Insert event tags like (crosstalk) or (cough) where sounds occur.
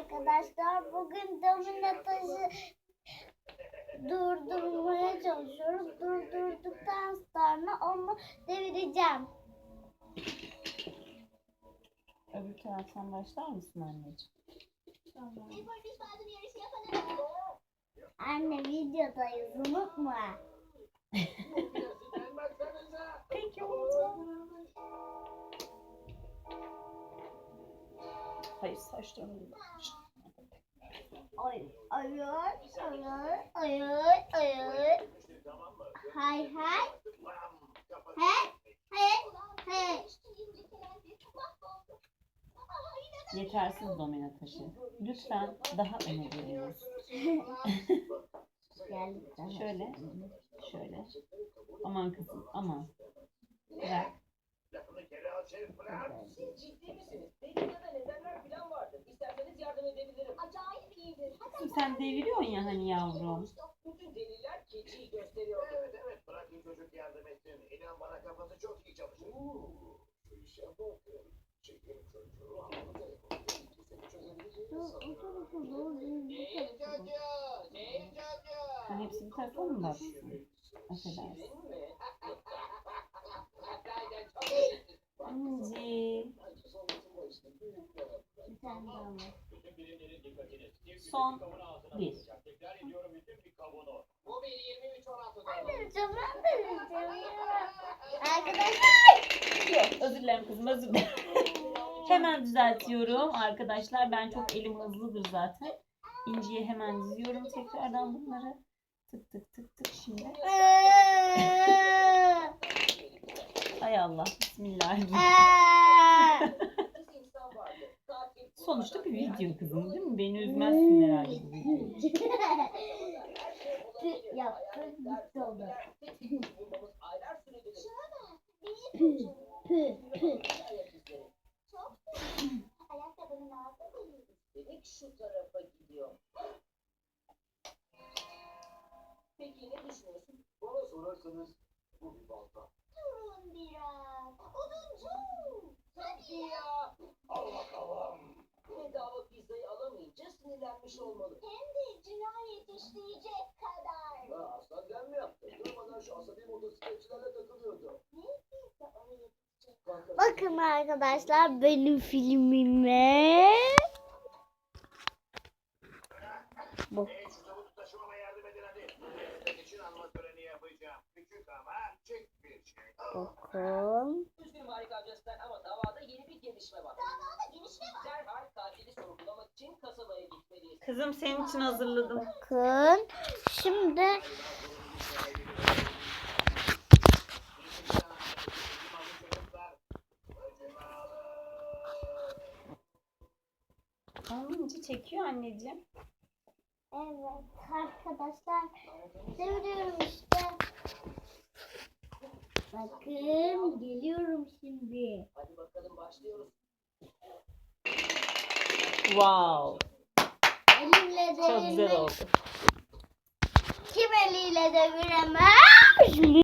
arkadaşlar. Bugün domino taşı durdurmaya çalışıyoruz. Durdurduktan sonra onu devireceğim. Öbür taraftan başlar mısın anneciğim? Anne videodayız unutma. (laughs) Hayır saçlarını Ay, ay, ay, ay, ay, ay, ay. Hay hay. He, he, he. Yetersiz domino taşı. Lütfen daha öne geliyoruz. (laughs) Geldik daha. Şöyle. Şöyle. Aman kızım aman. Bırak. Ciddi misiniz? Kızım sen deviriyorsun ya hani yavrum. Bütün. Evet evet bırakın çocuk yardım etsin. İnan bana kafası çok iyi çalışıyor. Uuu şu işe bakın. Sen hepsi bir tarafa mı baksın? Affedersin. İnci. Bir tane daha var. Son bir. Bu bir 23 16 Ben dolar. vereceğim, ben vereceğim ya. Arkadaşlar. Özür dilerim kızım özür dilerim. (laughs) Hemen düzeltiyorum arkadaşlar. Ben çok elim hızlıdır zaten. İnciye hemen diziyorum tekrardan bunları. Tık tık tık tık şimdi. Hay Allah. Bismillahirrahmanirrahim. Sonuçta bir video kızım değil mi? Beni üzmezsin herhalde bu videoyu. Tüh, (laughs) yaptı, gitti oldu. Bulmamız aylar sürebilir. Pü, pü. Demek şu tarafa gidiyor. Peki ne düşünüyorsun? Bana sorarsanız bu bir balta. Durun biraz. Oduncu. Hadi ya. Al bakalım. Sinirlenmiş olmalı. Hem de cinayet işleyecek kadar. Ha, aslan sen mi yaptın? Durmadan şu asabi motosikletçilerle takılıyordu. Kanka, Bakın arkadaşlar benim filmime. Bu. Hey Kızım senin için hazırladım. Bakın. Şimdi Aa, İnci çekiyor anneciğim. evet arkadaşlar deviriyorum işte. Bakın geliyorum şimdi. Hadi bakalım başlıyoruz. Wow. Çok güzel oldu. Kim eliyle deviremez?